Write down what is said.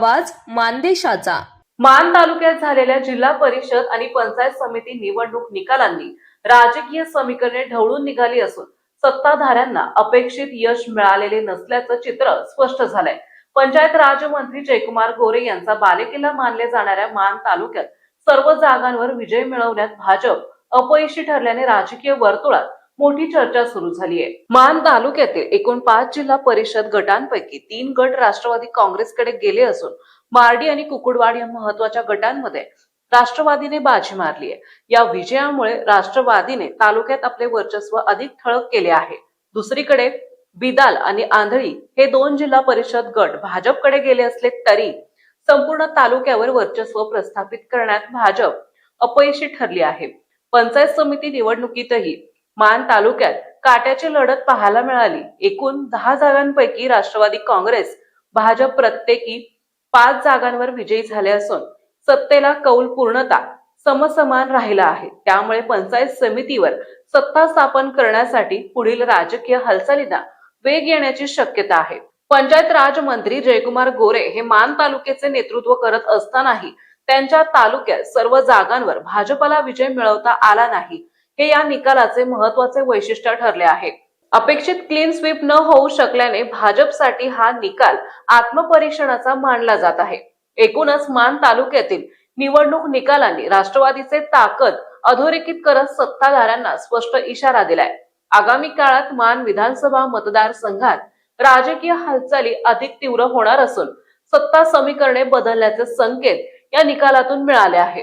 आवाज मानदेशाचा. मान तालुक्यात झालेल्या जिल्हा परिषद आणि पंचायत समिती निवडणूक निकालांनी राजकीय समीकरणे ढवळून निघाली असून सत्ताधाऱ्यांना अपेक्षित यश मिळालेले नसल्याचं चित्र स्पष्ट झालंय. पंचायत राजमंत्री जयकुमार गोरे यांचा बालेकिल्ला मानल्या जाणाऱ्या मान तालुक्यात सर्व जागांवर विजय मिळवण्यात भाजप अपयशी ठरल्याने राजकीय वर्तुळात मोठी चर्चा सुरू झाली आहे मान तालुक्यातील एकूण पाच जिल्हा परिषद गटांपैकी तीन गट राष्ट्रवादी काँग्रेसकडे गेले असून मार्डी आणि कुकुडवाड या महत्त्वाच्या गटांमध्ये राष्ट्रवादीने बाजी मारली आहे या विजयामुळे राष्ट्रवादीने तालुक्यात आपले वर्चस्व अधिक ठळक केले आहे. दुसरीकडे बिदाल आणि आंधळी हे दोन जिल्हा परिषद गट भाजपकडे गेले असले तरी संपूर्ण तालुक्यावर वर्चस्व प्रस्थापित करण्यात भाजप अपयशी ठरली आहे. पंचायत समिती निवडणुकीतही मान तालुक्यात काट्याची लढत पाहायला मिळाली. एकूण दहा जागांपैकी राष्ट्रवादी काँग्रेस भाजप प्रत्येकी पाच जागांवर विजयी झाले असून सत्तेला कौल पूर्णता समसमान राहिला आहे. त्यामुळे पंचायत समितीवर सत्ता स्थापन करण्यासाठी पुढील राजकीय हालचालींना वेग येण्याची शक्यता आहे. पंचायत राज मंत्री जयकुमार गोरे हे मान तालुक्याचे नेतृत्व करत असतानाही त्यांच्या तालुक्यात सर्व जागांवर भाजपला विजय मिळवता आला नाही. हे या निकालाचे महत्त्वाचे वैशिष्ट्य ठरले आहे. अपेक्षित क्लीन स्वीप न होऊ शकल्याने भाजपसाठी हा निकाल आत्मपरीक्षणाचा मानला जात आहे. एकूणच मान तालुक्यातील निवडणूक निकालांनी राष्ट्रवादीचे ताकद अधोरेखित करत सत्ताधाऱ्यांना स्पष्ट इशारा दिलाय. आगामी काळात मान विधानसभा मतदारसंघात राजकीय हालचाली अधिक तीव्र होणार असून सत्ता समीकरणे बदलण्याचे संकेत या निकालातून मिळाले आहे.